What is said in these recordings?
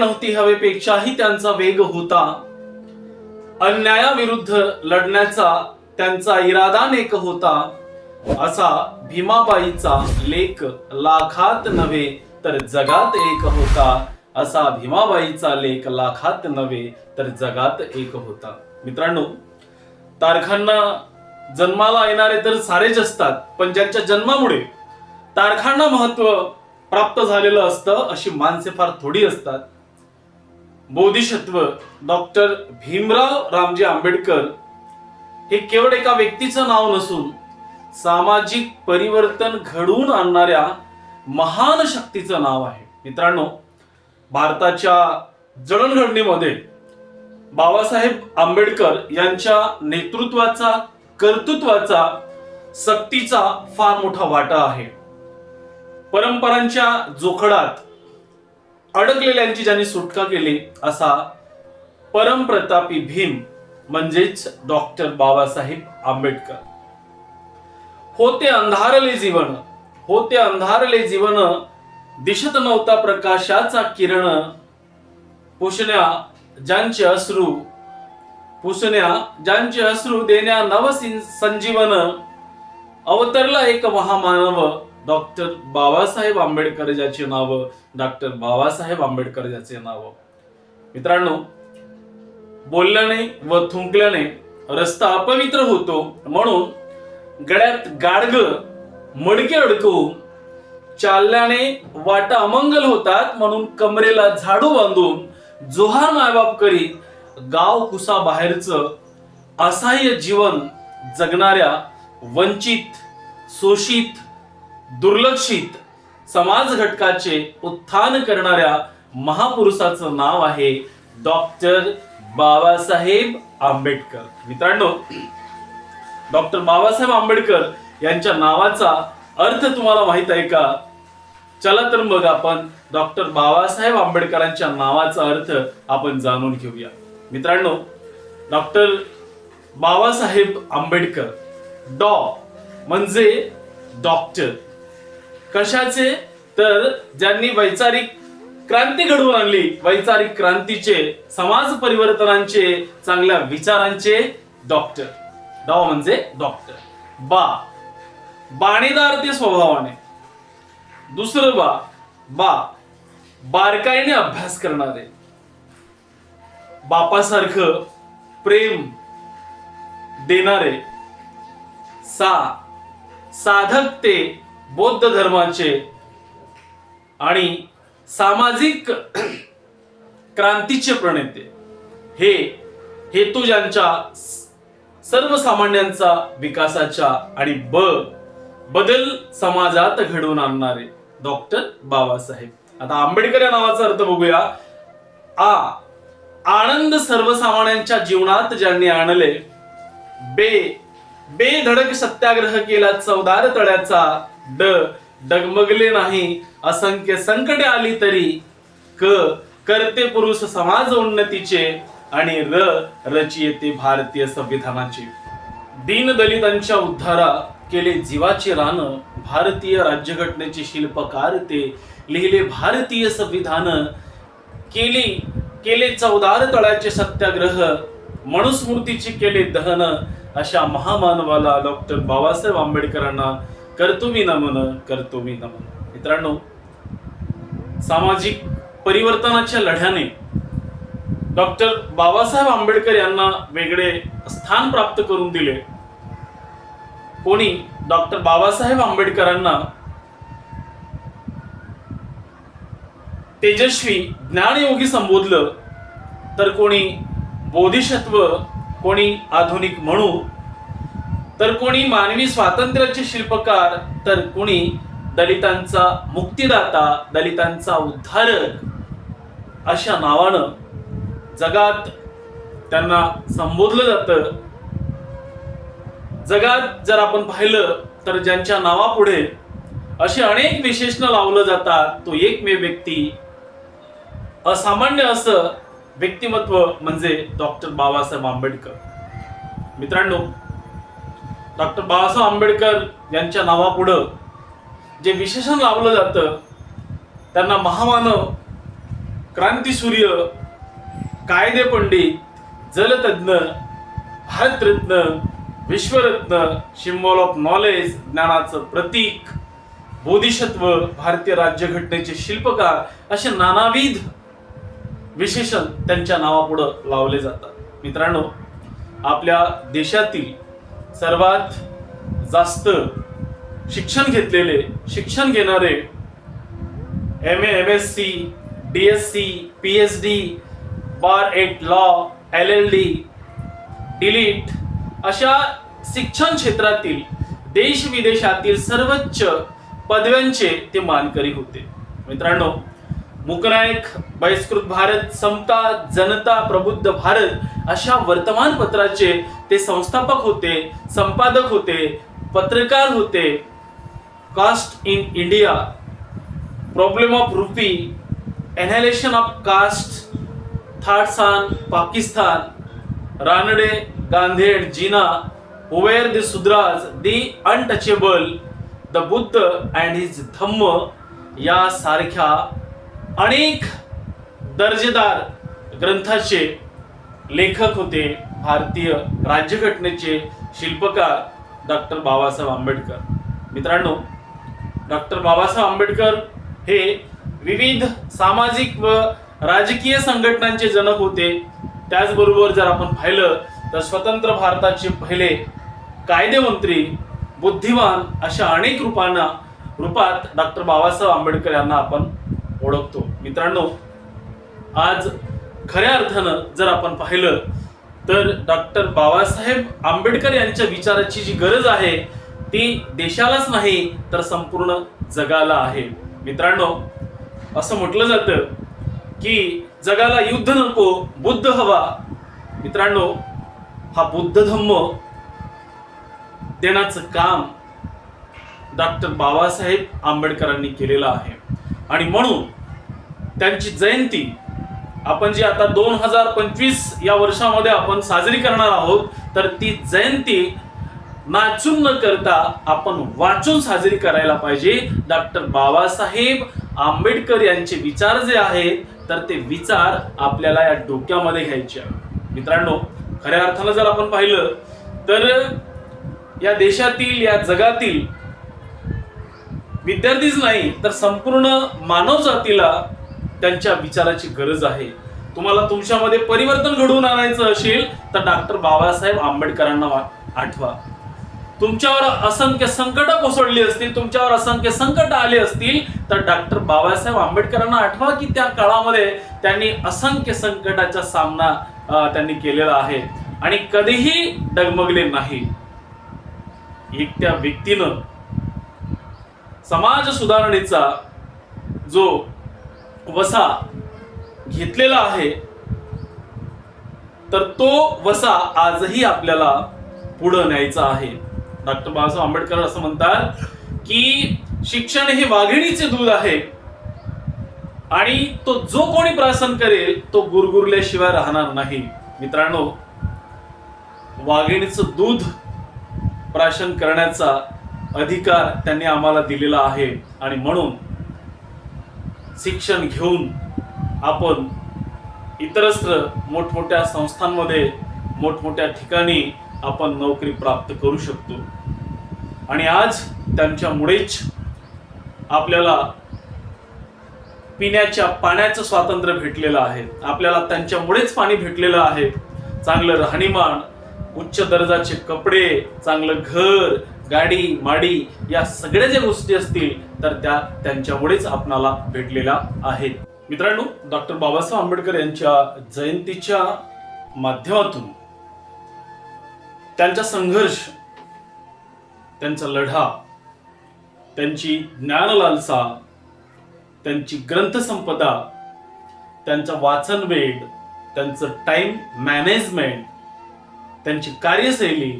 नव्हती हवेपेक्षाही त्यांचा वेग होता. अन्यायाविरुद्ध लढण्याचा त्यांचा इरादा नेक होता. असा भीमाबाईचा लेख लाखात नव्हे तर जगात एक होता. असा भीमाबाईचा लेख लाखात नव्हे तर जगात एक होता. मित्रांनो तारखांना जन्माला येणारे तर सारेच असतात पण ज्यांच्या जन्मामुळे तारखांना महत्त्व प्राप्त झालेलं असतं अशी माणसे फार थोडी असतात. बोधिसत्व डॉक्टर भीमराव रामजी आंबेडकर हे केवळ एका व्यक्तीचं नाव नसून सामाजिक परिवर्तन घडवून आणणाऱ्या महान शक्तीचं नाव आहे. मित्रांनो भारताच्या जडणघडणीमध्ये बाबासाहेब आंबेडकर यांच्या नेतृत्वाचा कर्तृत्वाचा सक्तीचा फार मोठा वाटा आहे. परंपरांच्या जोखडात अडकलेल्यांची ज्यांनी सुटका केली असा परमप्रतापी भीम म्हणजेच डॉक्टर बाबासाहेब आंबेडकर. होते अंधारले जीवन होते अंधारले जीवन दिसत नव्हता प्रकाशाचा किरण पुसण्या ज्यांचे अश्रू पुसण्या ज्यांचे अश्रू देण्या नव संजीवन अवतरला एक महामानव डॉक्टर बाबासाहेब आंबेडकर ज्याचे नाव डॉक्टर बाबासाहेब आंबेडकर ज्याचे नाव. मित्रांनो बोलल्याने व थुंकल्याने रस्ता अपवित्र होतो. म्हणून गळ्यात गाडग मडके अडकवून चालल्याने वाटा अमंगल होतात. म्हणून कमरेला झाडू बांधून जोहार मायबाप करीत गाव कुसा बाहेरचं असहाय्य जीवन जगणाऱ्या वंचित शोषित दुर्लक्षित समाज घटकाचे उत्थान करणाऱ्या महापुरुषाचं नाव आहे डॉक्टर बाबासाहेब आंबेडकर. मित्रांनो डॉक्टर बाबासाहेब आंबेडकर यांच्या नावाचा अर्थ तुम्हाला माहीत आहे का? चला तर मग आपण डॉक्टर बाबासाहेब आंबेडकरांच्या नावाचा अर्थ आपण जाणून घेऊया. मित्रांनो डॉक्टर बाबासाहेब आंबेडकर डॉ म्हणजे डॉक्टर. कशाचे? तर ज्यांनी वैचारिक क्रांती घडवून आणली वैचारिक क्रांतीचे समाज परिवर्तनांचे चांगल्या विचारांचे डॉक्टर डॉ म्हणजे डॉक्टर बा बाणेदार ते स्वभावाने. दुसरं बा बा बारकाईने अभ्यास करणारे. बापासारखं प्रेम देणारे. सा साधक ते बौद्ध धर्माचे आणि सामाजिक क्रांतीचे प्रणेते. हे हेतू ज्यांच्या सर्वसामान्यांचा विकासाच्या आणि ब बदल समाजात घडवून आणणारे डॉक्टर बाबासाहेब. आता आंबेडकर या नावाचा अर्थ बघूया. आ आनंद सर्वसामान्यांच्या जीवनात ज्यांनी आणले बे बेधडक सत्याग्रह केला चौदार तळ्याचा ड डगमगले नाही असंख्य संकटे आली तरी क करते पुरुष समाज उन्नतीचे आणि र रचयिते भारतीय संविधानाचे. दीनदलितांच्या उद्धारा केले जीवाचे रान भारतीय राज्यघटनेचे शिल्पकार ते लिहिले भारतीय संविधान. केली केले चौदार तळाचे सत्याग्रह मनुस्मृतीचे केले दहन अशा महामानवाला डॉक्टर बाबासाहेब आंबेडकरांना करतो मी नमन करतो मी नमन. मित्रांनो सामाजिक परिवर्तनाच्या लढ्याने डॉक्टर बाबासाहेब आंबेडकर यांना वेगळे स्थान प्राप्त करून दिले. कोणी डॉक्टर बाबासाहेब आंबेडकरांना तेजस्वी ज्ञानयोगी संबोधलं तर कोणी बोधिसत्व कोणी आधुनिक म्हणू तर कोणी मानवी स्वातंत्र्याचे शिल्पकार तर कोणी दलितांचा मुक्तिदाता दलितांचा उद्धारक अशा नावानं जगात त्यांना संबोधलं जातं. जगात जर आपण पाहिलं तर ज्यांच्या नावापुढे अशी अनेक विशेषण लावलं जातात तो एकमेव व्यक्ती. असामान्य असं व्यक्तिमत्व म्हणजे डॉक्टर बाबासाहेब आंबेडकर. मित्रांनो डॉक्टर बाबासाहेब आंबेडकर यांच्या नावापुढं जे विशेषण लावलं जातं त्यांना महामानव क्रांतीसूर्य कायदे पंडित जलतज्ञ भारतरत्न विश्वरत्न सिम्बॉल ऑफ नॉलेज ज्ञानाचं प्रतीक बोधिसत्व भारतीय राज्यघटनेचे शिल्पकार असे नानाविध विशेषण त्यांच्या नावापुढं लावले जातात. मित्रांनो आपल्या देशातील सर्वात जास्त शिक्षण घेतलेले शिक्षण घेणारे M A M S C D S C P H D bar at law L L D D Litt अशा शिक्षण क्षेत्रातील देश विदेशातील सर्वोच्च पदव्यांचे ते मानकरी होते. मित्रांनो मुकनायक बहिष्कृत भारत समता जनता प्रबुद्ध भारत अशा वर्तमानपत्राचे ते संस्थापक होते संपादक होते पत्रकार होते. Caste in India problem of rupee annihilation of caste thoughts on Pakistan Ranade Gandhi and Jinnah who were the Shudras the untouchable the Buddha and his Dhamma यासारख्या अनेक दर्जेदार ग्रंथाचे लेखक होते भारतीय राज्यघटनेचे शिल्पकार डॉक्टर बाबासाहेब आंबेडकर. मित्रांनो डॉक्टर बाबासाहेब आंबेडकर हे विविध सामाजिक व राजकीय संघटनांचे जनक होते. त्याचबरोबर जर आपण पाहिलं तर स्वतंत्र भारताचे पहिले कायदेमंत्री बुद्धिमान अशा अनेक रूपांना रूपात डॉक्टर बाबासाहेब आंबेडकर यांना आपण ओळखतो. मित्रांनो आज खऱ्या अर्थानं जर आपण पाहिलं तर डॉक्टर बाबासाहेब आंबेडकर यांच्या विचाराची जी गरज आहे ती देशालाच नाही तर संपूर्ण जगाला आहे. मित्रांनो असं म्हटलं जातं की जगाला युद्ध नको बुद्ध हवा. मित्रांनो हा बुद्ध धम्म देण्याचं काम डॉक्टर बाबासाहेब आंबेडकरांनी केलेलं आहे. आणि म्हणून त्यांची जयंती आपण जी आता दोन हजार पंचवीस या वर्षामध्ये आपण साजरी करणार आहोत तर ती जयंती नाचून न करता आपण वाचून साजरी करायला पाहिजे डॉक्टर बाबासाहेब आंबेडकर यांचे विचार जे आहेत तर ते विचार आपल्याला या डोक्यामध्ये घ्यायचे आहेत. मित्रांनो खऱ्या अर्थानं जर आपण पाहिलं तर या देशातील या जगातील विद्यार्थीच नाही तर संपूर्ण मानव जातीला त्यांच्या विचाराची गरज आहे. तुम्हाला तुमच्यामध्ये परिवर्तन घडवून आणायचं असेल तर डॉक्टर बाबासाहेब आंबेडकरांना आठवा. तुमच्यावर असंख्य संकट कोसळली असतील तुमच्यावर असंख्य संकट आले असतील तर डॉक्टर बाबासाहेब आंबेडकरांना आठवा की त्या काळामध्ये त्यांनी असंख्य संकटाचा सामना त्यांनी केलेला आहे. आणि कधीही डगमगले नाही. एकट्या व्यक्तीनं समाज सुधारणेचा जो वसा घेतलेला आहे तर तो वसा आजही आपल्याला पुढं न्यायचा आहे. डॉक्टर बाबासाहेब आंबेडकर असं म्हणतात की शिक्षण हे वाघिणीचे दूध आहे आणि तो जो कोणी प्रासन करेल तो गुरगुरल्याशिवाय राहणार नाही. मित्रांनो वाघिणीचं दूध प्राशन करण्याचा अधिकार त्यांनी आम्हाला दिलेला आहे. आणि म्हणून शिक्षण घेऊन आपण इतरत्र मोठमोठ्या संस्थांमध्ये मोठमोठ्या ठिकाणी आपण नोकरी प्राप्त करू शकतो. आणि आज त्यांच्यामुळेच आपल्याला पिण्याच्या पाण्याचं स्वातंत्र्य भेटलेलं आहे. आपल्याला त्यांच्यामुळेच पाणी भेटलेलं आहे. चांगलं राहणीमान उच्च दर्जाचे कपडे चांगलं घर गाडी माडी या सगळ्या ज्या गोष्टी असतील तर त्या त्यांच्यामुळेच आपणाला भेटलेल्या आहेत. मित्रांनो डॉक्टर बाबासाहेब आंबेडकर यांच्या जयंतीच्या माध्यमातून त्यांचा संघर्ष त्यांचा लढा त्यांची ज्ञानलालसा त्यांची ग्रंथसंपदा त्यांचा वाचन वेग त्यांचं टाइम मॅनेजमेंट त्यांची कार्यशैली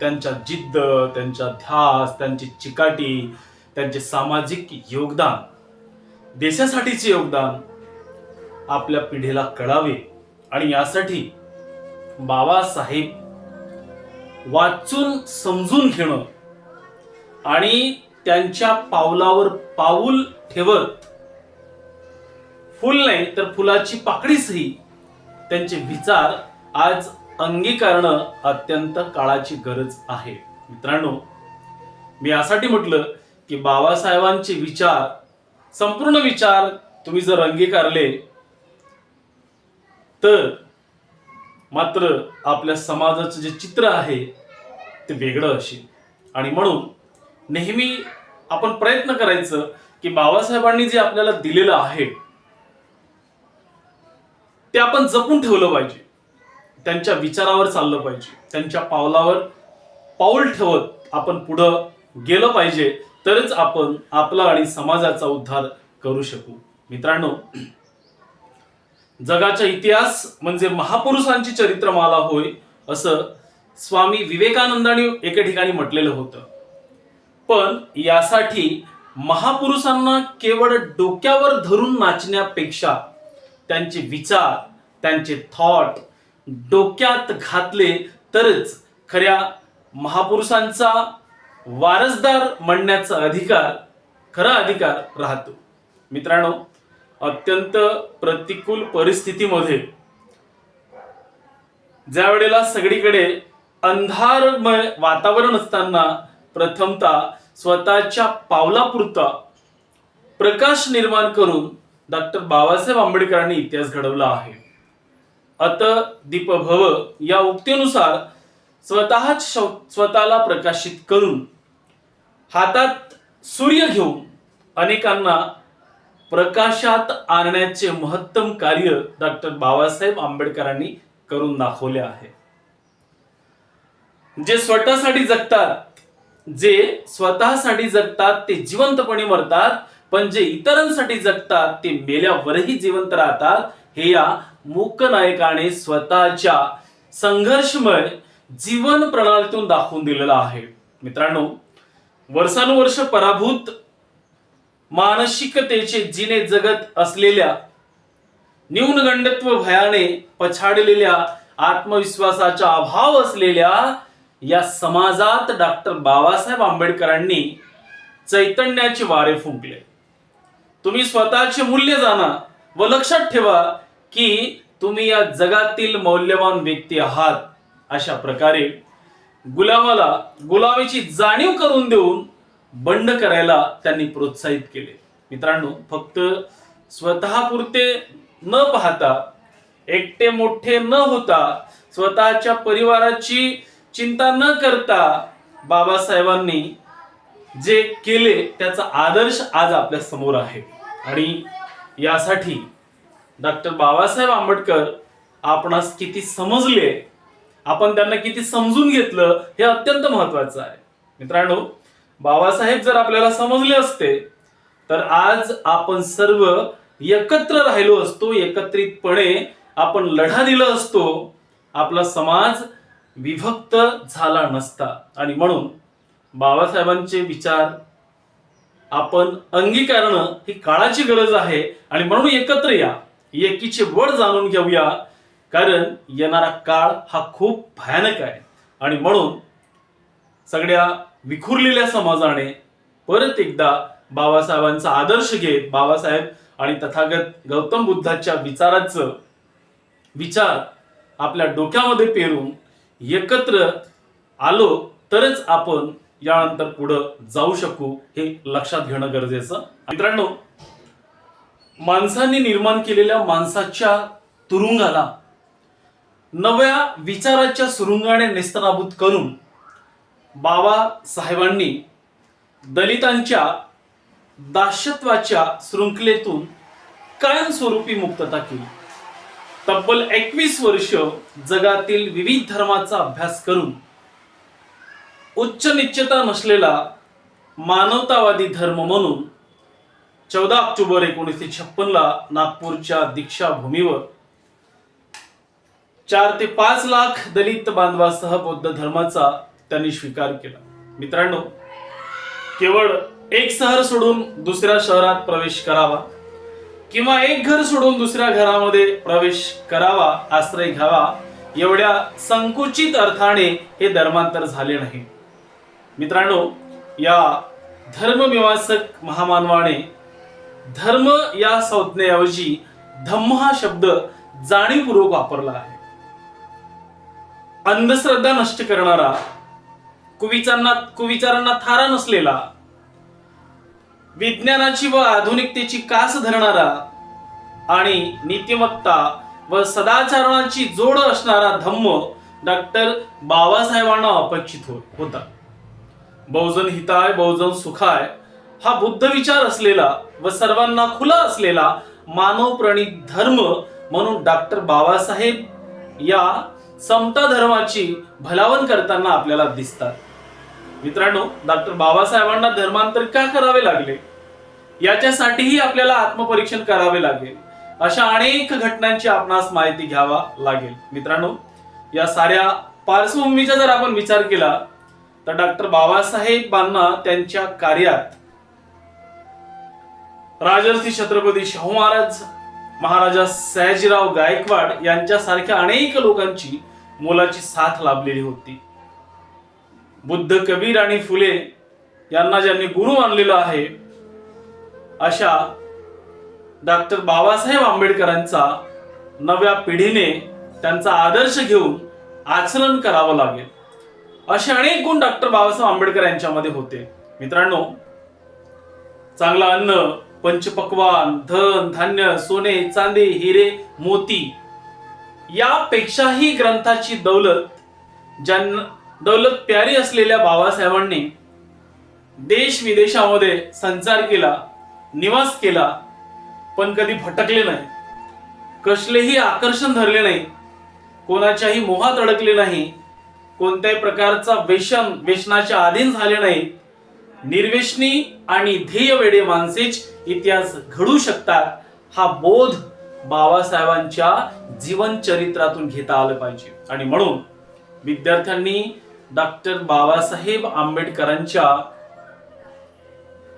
त्यांच्या जिद्द त्यांचा ध्यास त्यांची चिकाटी त्यांचे सामाजिक योगदान देशासाठीचे योगदान आपल्या पिढीला कळावे. आणि यासाठी बाबासाहेब वाचून समजून घेणं आणि त्यांच्या पावलावर पाऊल ठेवत फुल नाही तर फुलाची पाकळीसही त्यांचे विचार आज अंगीकारणं अत्यंत काळाची गरज आहे. मित्रांनो मी यासाठी म्हटलं की बाबासाहेबांचे विचार संपूर्ण विचार तुम्ही जर अंगीकारले तर मात्र आपल्या समाजाचं जे चित्र आहे ते वेगळं असेल. आणि म्हणून नेहमी आपण प्रयत्न करायचं की बाबासाहेबांनी जे आपल्याला दिलेलं आहे ते आपण जपून ठेवलं पाहिजे. त्यांच्या विचारावर चाललं पाहिजे. त्यांच्या पावलावर पाऊल ठेवत आपण पुढं गेलं पाहिजे तरच आपण आपला आणि समाजाचा उद्धार करू शकू. मित्रांनो जगाचा इतिहास म्हणजे महापुरुषांची चरित्रमाला होय असं स्वामी विवेकानंदांनी एके ठिकाणी म्हटलेलं होतं. पण यासाठी महापुरुषांना केवळ डोक्यावर धरून नाचण्यापेक्षा त्यांचे विचार त्यांचे थॉट डोक्यात घातले तरच खऱ्या महापुरुषांचा वारसदार म्हणण्याचा अधिकार खरा अधिकार राहतो. मित्रांनो अत्यंत प्रतिकूल परिस्थितीमध्ये ज्या वेळेला सगळीकडे अंधारमय वातावरण असताना प्रथमतः स्वतःच्या पावलापुरता प्रकाश निर्माण करून डॉक्टर बाबासाहेब आंबेडकरांनी इतिहास घडवला आहे. अत दीप भव या उक्तीनुसार स्वतःच स्वतःला प्रकाशित करून हातात सूर्य घेऊन अनेकांना प्रकाशात आणण्याचे महत्तम कार्य डॉक्टर बाबासाहेब आंबेडकरांनी करून दाखवले आहे. जे स्वतःसाठी जगतात जे स्वतःसाठी जगतात ते जिवंतपणे मरतात पण जे इतरांसाठी जगतात ते मेल्यावरही जिवंत राहतात हे या मूक नायकाने स्वतःच्या संघर्षमय जीवन प्रणालीतून दाखवून दिलेलं आहे. मित्रांनो वर्षानुवर्ष पराभूत मानसिकतेचे जिने जगत असलेल्या न्यूनगंडत्व भयाने पछाडलेल्या आत्मविश्वासाचा अभाव असलेल्या या समाजात डॉक्टर बाबासाहेब आंबेडकरांनी चैतन्याचे वारे फुंकले. तुम्ही स्वतःचे मूल्य जाणा व लक्षात ठेवा की तुम्ही या जगातील मौल्यवान व्यक्ती आहात अशा प्रकारे गुलामाला गुलामीची जाणीव करून देऊन बंड करायला त्यांनी प्रोत्साहित केले. मित्रांनो फक्त स्वतःपुरते न पाहता एकटे मोठे न होता स्वतःच्या परिवाराची चिंता न करता बाबासाहेबांनी जे केले त्याचा आदर्श आज आपल्यासमोर आहे. आणि यासाठी डॉक्टर बाबासाहेब आंबेडकर आपणास किती समजले आपण त्यांना किती समजून घेतलं हे अत्यंत महत्वाचं आहे. मित्रांनो बाबासाहेब जर आपल्याला समजले असते तर आज आपण सर्व एकत्र राहिलो असतो एकत्रितपणे आपण लढा दिला असतो आपला समाज विभक्त झाला नसता. आणि म्हणून बाबासाहेबांचे विचार आपण अंगीकारणं ही काळाची गरज आहे. आणि म्हणून एकत्र या. एकीचे वड जाणून घेऊया. कारण येणारा काळ हा खूप भयानक आहे. आणि म्हणून सगळ्या विखुरलेल्या समाजाने परत एकदा बाबासाहेबांचा आदर्श घेत बाबासाहेब आणि तथागत गौतम बुद्धाच्या विचाराचं विचार आपल्या डोक्यामध्ये पेरून एकत्र आलो तरच आपण यानंतर पुढं जाऊ शकू हे लक्षात घेणं गरजेचं. मित्रांनो माणसांनी निर्माण केलेल्या माणसाच्या तुरुंगाला नव्या विचाराच्या सुरुंगाने नेस्तनाबूत करून बाबासाहेबांनी दलितांच्या दाशत्वाच्या शृंखलेतून कायमस्वरूपी मुक्तता केली. तब्बल एकवीस वर्ष जगातील विविध धर्माचा अभ्यास करून उच्च निश्चता नसलेला मानवतावादी धर्म म्हणून चौदा ऑक्टोबर एकोणीसशे छप्पनला नागपूरच्या दीक्षाभूमीवर चार ते पाच लाख दलित बांधवासह बौद्ध धर्माचा त्यांनी स्वीकार केला. मित्रांनो केवळ एक शहर सोडून दुसऱ्या शहरात प्रवेश करावा किंवा एक घर सोडून दुसऱ्या घरामध्ये प्रवेश करावा आश्रय घ्यावा एवढ्या संकुचित अर्थाने हे धर्मांतर झाले नाही. मित्रांनो या धर्मविवासक महामानवाने धर्म या संज्ञेऐवजी धम्म हा शब्द जाणीवपूर्वक वापरला आहे. अंधश्रद्धा नष्ट करणारा कुविचारांना कुविचारांना थारा नसलेला विज्ञानाची व आधुनिकतेची कास धरणारा आणि नीतिमत्ता व सदाचरणाची जोड असणारा धम्म डॉक्टर बाबासाहेबांना अपेक्षित हो- होता. बहुजन हिताय बहुजन सुखाय हा बुद्ध विचार असलेला व सर्वांना खुला असलेला मानव प्रणित धर्म म्हणून डॉक्टर बाबासाहेब या समता धर्माची भलावण करताना आपल्याला दिसतात. मित्रांनो डॉक्टर बाबासाहेबांना धर्मांतर का करावे लागले? याच्यासाठीही आपल्याला आत्मपरीक्षण करावे लागेल. अशा अनेक घटनांची आपणास माहिती घ्यावा लागेल. मित्रांनो या साऱ्या पार्श्वभूमीचा जर आपण विचार केला तर डॉक्टर बाबासाहेबांना त्यांच्या कार्यात राजर्षी छत्रपती शाहू महाराज महाराजा सयाजीराव गायकवाड यांच्यासारख्या अनेक लोकांची मोलाची साथ लाभलेली होती. बुद्ध कबीर आणि फुले यांना ज्यांनी गुरु मानलेलं आहे अशा डॉक्टर बाबासाहेब आंबेडकरांचा नव्या पिढीने त्यांचा आदर्श घेऊन आचरण करावं लागेल. असे अनेक गुण डॉक्टर बाबासाहेब आंबेडकर यांच्यामध्ये होते. मित्रांनो चांगलं अन्न पंचपक्वान धन धान्य सोने चांदी हिरे मोती यापेक्षाही ग्रंथाची दौलत ज्यांना दौलत प्यारी असलेल्या बाबासाहेबांनी देश विदेशामध्ये संचार केला निवास केला पण कधी भटकले नाही. कसलेही आकर्षण धरले नाही. कोणाच्याही मोहात अडकले नाही. कोणत्याही प्रकारचा व्यसन व्यसनाच्या अधीन झाले नाही. निर्वेशनी आणि ध्येय वेडे माणसेच इतिहास घडू शकतात हा बोध बाबासाहेबांच्या जीवन चरित्रातून घेता आलं पाहिजे. आणि म्हणून विद्यार्थ्यांनी डॉक्टर बाबासाहेब आंबेडकरांच्या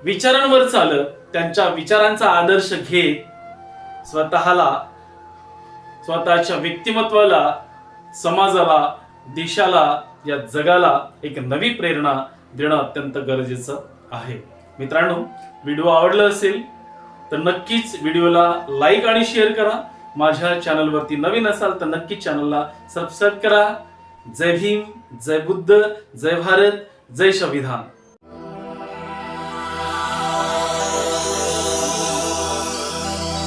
विचारांवर चालत त्यांच्या विचारांचा आदर्श घेत स्वतःला स्वतःच्या व्यक्तिमत्वाला समाजाला देशाला या जगाला एक नवी प्रेरणा देणं अत्यंत गरजेचं आहे. मित्रांनो व्हिडिओ आवडला असेल तर नक्कीच व्हिडिओला लाईक आणि शेअर करा. माझ्या चॅनलवरती नवीन असाल तर नक्कीच चॅनलला सबस्क्राईब करा. जय भीम जय बुद्ध जय भारत जय संविधान.